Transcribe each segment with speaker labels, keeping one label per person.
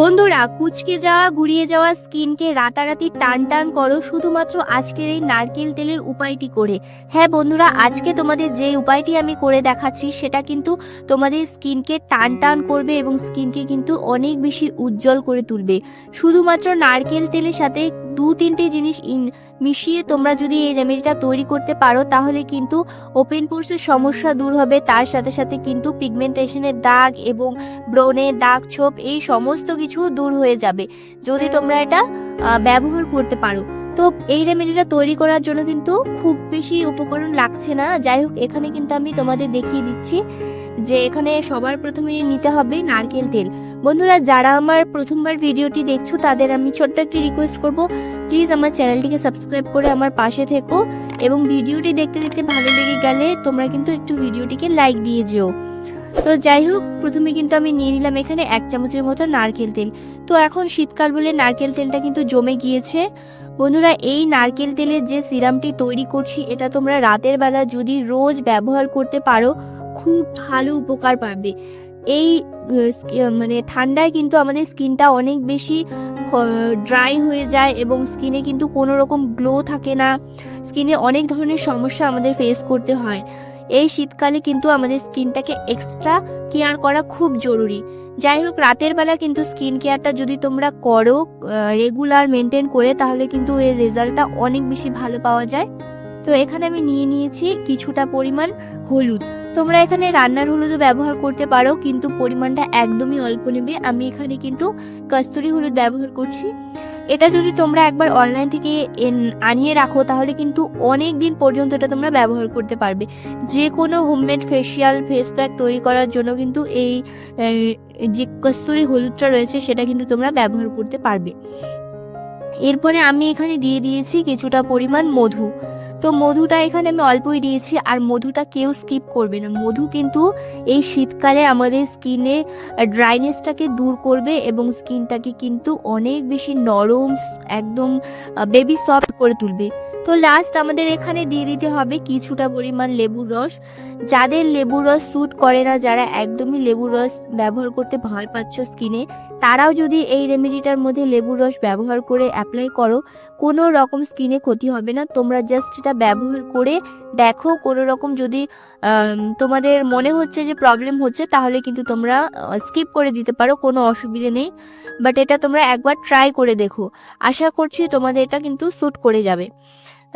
Speaker 1: বন্ধুরা, কুচকে যাওয়া, গুড়িয়ে যাওয়া স্কিনকে রাতারাতি টান টান করো শুধুমাত্র আজকের এই নারকেল তেলের উপায়টি করে। হ্যাঁ বন্ধুরা, আজকে তোমাদের যে উপায়টি আমি করে দেখাচ্ছি সেটা কিন্তু তোমাদের স্কিনকে টান টান করবে এবং স্কিনকে কিন্তু অনেক বেশি উজ্জ্বল করে তুলবে। শুধুমাত্র নারকেল তেলের সাথে দু তিনটে জিনিস ইন- মিশিয়ে তোমরা যদি এই রেমেডিটা তৈরি করতে পারো, তাহলে কিন্তু ওপেন পোর্সের সমস্যা দূর হবে। তার সাথে সাথে কিন্তু পিগমেন্টেশনের দাগ এবং ব্রণের দাগ, ছোপ এই সমস্ত কিছু দূর হয়ে যাবে। যদি তোমরা এটা ব্যবহার করতে পারো। তো এই রেমেডিটা তৈরি করার জন্য কিন্তু খুব বেশি উপকরণ লাগছে না। যাই হোক এখানে কিন্তু আমি তোমাদের দেখিয়ে দিচ্ছি যে এখানে সবার প্রথমে নিতে হবে নারকেল তেল। বন্ধুরা, যারা আমার প্রথমবার ভিডিওটি দেখছ, তাদের আমি ছোট্ট একটি রিকোয়েস্ট করব প্লিজ আমার চ্যানেলটিকে সাবস্ক্রাইব করে আমার পাশে থেকো এবং ভিডিওটি দেখতে দেখতে ভালো লেগে গেলে তোমরা কিন্তু একটু ভিডিওটিকে লাইক দিয়ে যেও। তো যাই হোক প্রথমে কিন্তু আমি নিয়ে নিলাম এখানে এক চামচের মতো নারকেল তেল। তো এখন শীতকাল বলে নারকেল তেলটা কিন্তু জমে গিয়েছে। বন্ধুরা, এই নারকেল তেলের যে সিরামটি তৈরি করছি, এটা তোমরা রাতের বেলা যদি রোজ ব্যবহার করতে পারো, খুব ভালো উপকার পাবে। এই মানে ঠান্ডায় কিন্তু আমাদের স্কিনটা অনেক বেশি ড্রাই হয়ে যায় এবং স্কিনে কিন্তু কোনো রকম গ্লো থাকে না। স্কিনে অনেক ধরনের সমস্যা আমাদের ফেস করতে হয়। এই শীতকালে কিন্তু আমাদের স্কিনটাকে এক্সট্রা কেয়ার করা খুব জরুরি। যাই হোক, রাতের বেলা কিন্তু স্কিন কেয়ারটা যদি তোমরা করো রেগুলার মেনটেন করে, তাহলে কিন্তু এর রেজাল্টটা অনেক বেশি ভালো পাওয়া যায়। তো এখানে আমি নিয়ে নিয়েছি কিছুটা পরিমাণ হলুদ। তোমরা এখানে রান্নার হলুদও ব্যবহার করতে পারো, কিন্তু পরিমাণটা একদমই অল্প নেবে। আমি এখানে কিন্তু কস্তুরি হলুদ ব্যবহার করছি। এটা যদি তোমরা একবার অনলাইন থেকে আনিয়ে রাখো, তাহলে কিন্তু অনেক দিন পর্যন্ত এটা তোমরা ব্যবহার করতে পারবে। যে কোনো হোমমেড ফেসিয়াল ফেস প্যাক তৈরি করার জন্য কিন্তু এই যে কস্তুরি হলুদটা রয়েছে, সেটা কিন্তু তোমরা ব্যবহার করতে পারবে। এরপরে আমি এখানে দিয়ে দিয়েছি কিছুটা পরিমাণ মধু। তো মধুটা এখানে আমি অল্পই দিয়েছি, আর মধুটা কেউ স্কিপ করবে না। মধু কিন্তু এই শীতকালে আমাদের স্কিনে ড্রাইনেসটাকে দূর করবে এবং স্কিনটাকে কিন্তু অনেক বেশি নরম, একদম বেবি সফট করে তুলবে। তো লাস্ট আমাদের এখানে দিয়ে দিতে হবে কিছুটা পরিমাণ লেবুর রস। যাদের লেবুর রস স্যুট করে না, যারা একদমই লেবুর রস ব্যবহার করতে ভয় পাচ্ছ স্কিনে তারাও যদি এই রেমেডিটার মধ্যে লেবুর রস ব্যবহার করে অ্যাপ্লাই করো, কোনো রকম স্কিনে ক্ষতি হবে না। তোমরা জাস্ট এটা ব্যবহার করে দেখো, কোনো রকম যদি তোমাদের মনে হচ্ছে যে প্রবলেম হচ্ছে, তাহলে কিন্তু তোমরা স্কিপ করে দিতে পারো, কোনো অসুবিধে নেই। বাট এটা তোমরা একবার ট্রাই করে দেখো। আশা করছি তোমাদের এটা কিন্তু স্যুট করে যাবে।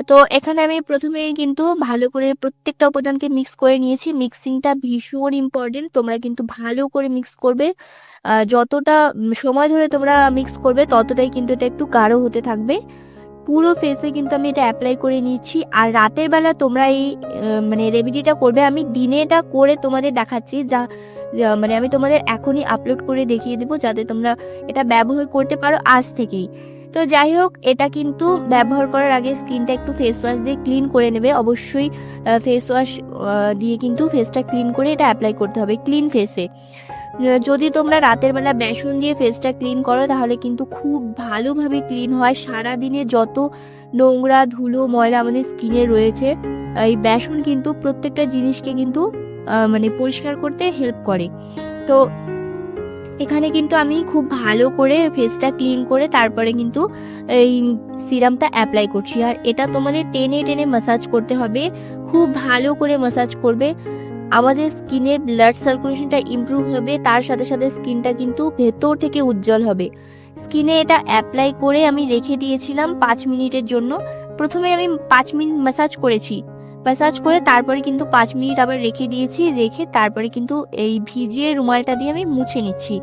Speaker 1: তো এখানে আমি প্রথমে কিন্তু ভালো করে প্রত্যেকটা উপাদানকে মিক্স করে নিয়েছি। মিক্সিংটা ভীষণ ইম্পর্টেন্ট তোমরা কিন্তু ভালো করে মিক্স করবে। যতটা সময় ধরে তোমরা মিক্স করবে, ততটাই কিন্তু এটা একটু গাঢ় হতে থাকবে। পুরো ফেসে কিন্তু আমি এটা অ্যাপ্লাই করে নিচ্ছি। আর রাতের বেলা তোমরা এই মানে রেমেডিটা করবে। আমি দিনে এটা করে তোমাদের দেখাচ্ছি। যা মানে আমি তোমাদের এখনই আপলোড করে দেখিয়ে দেবো, যাতে তোমরা এটা ব্যবহার করতে পারো আজ থেকেই। তো যাই হোক এটা কিন্তু ব্যবহার করার আগে স্কিনটা একটু ফেস ওয়াশ দিয়ে ক্লিন করে নেবে। অবশ্যই ফেস ওয়াশ দিয়ে কিন্তু ফেসটা ক্লিন করে এটা অ্যাপ্লাই করতে হবে ক্লিন ফেসে যদি তোমরা রাতের বেলা বেসন দিয়ে ফেসটা ক্লিন করো, তাহলে কিন্তু খুব ভালোভাবে ক্লিন হয়। সারা দিনে যত নোংরা, ধুলো, ময়লা আমাদের স্কিনে রয়েছে এই বেসন কিন্তু প্রত্যেকটা জিনিসকে কিন্তু মানে পরিষ্কার করতে হেল্প করে। তো এখানে কিন্তু আমি খুব ভালো করে ফেসটা ক্লিন করে তারপরে কিন্তু এই সিরামটা অ্যাপ্লাই করছি। আর এটা তোমাদের টেনে টেনে মাসাজ করতে হবে, খুব ভালো করে মাসাজ করবে। আমাদের স্কিনের ব্লাড সার্কুলেশনটা ইমপ্রুভ হবে, তার সাথে সাথে স্কিনটা কিন্তু ভেতর থেকে উজ্জ্বল হবে। স্কিনে এটা অ্যাপ্লাই করে আমি রেখে দিয়েছিলাম পাঁচ মিনিটের জন্য। প্রথমে আমি পাঁচ মিনিট ম্যাসাজ করেছি। ম্যাসাজ করে তারপরে কিন্তু পাঁচ মিনিট আবার রেখে দিয়েছি, রেখে তারপরে কিন্তু এই ভিজিয়ে রুমালটা দিয়ে আমি মুছে নিচ্ছি।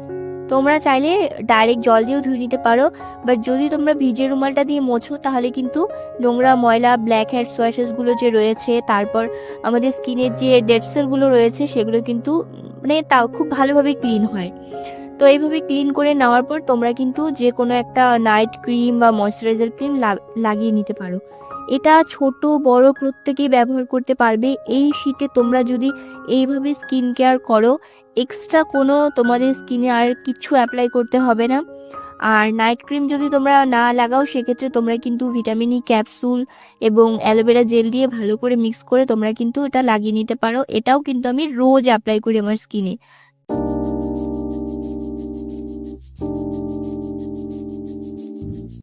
Speaker 1: তোমরা চাইলে ডাইরেক্ট জল দিয়েও ধুয়ে নিতে পারো বাট যদি তোমরা ভিজে রুমালটা দিয়ে মোছো, তাহলে কিন্তু নোংরা ময়লা ব্ল্যাক হেড সোয়াশেসগুলো যে রয়েছে, তারপর আমাদের স্কিনের যে ডেড সেলগুলো রয়েছে, সেগুলো কিন্তু মানে তাও খুব ভালোভাবে ক্লিন হয়। তো এইভাবে ক্লিন করে নেওয়ার পর তোমরা কিন্তু যে কোনো একটা নাইট ক্রিম বা ময়শ্চারাইজার ক্রিম লাগিয়ে নিতে পারো। এটা ছোট, বড় প্রত্যেকেই ব্যবহার করতে পারবে। এই শীতে তোমরা যদি এইভাবে স্কিন কেয়ার করো এক্সট্রা কোনো তোমাদের স্কিনে আর কিছু অ্যাপ্লাই করতে হবে না। আর নাইট ক্রিম যদি তোমরা না লাগাও, সেক্ষেত্রে তোমরা কিন্তু ভিটামিন ই ক্যাপসুল এবং অ্যালোভেরা জেল দিয়ে ভালো করে মিক্স করে তোমরা কিন্তু এটা লাগিয়ে নিতে পারো। এটাও কিন্তু আমি রোজ অ্যাপ্লাই করি আমার স্কিনে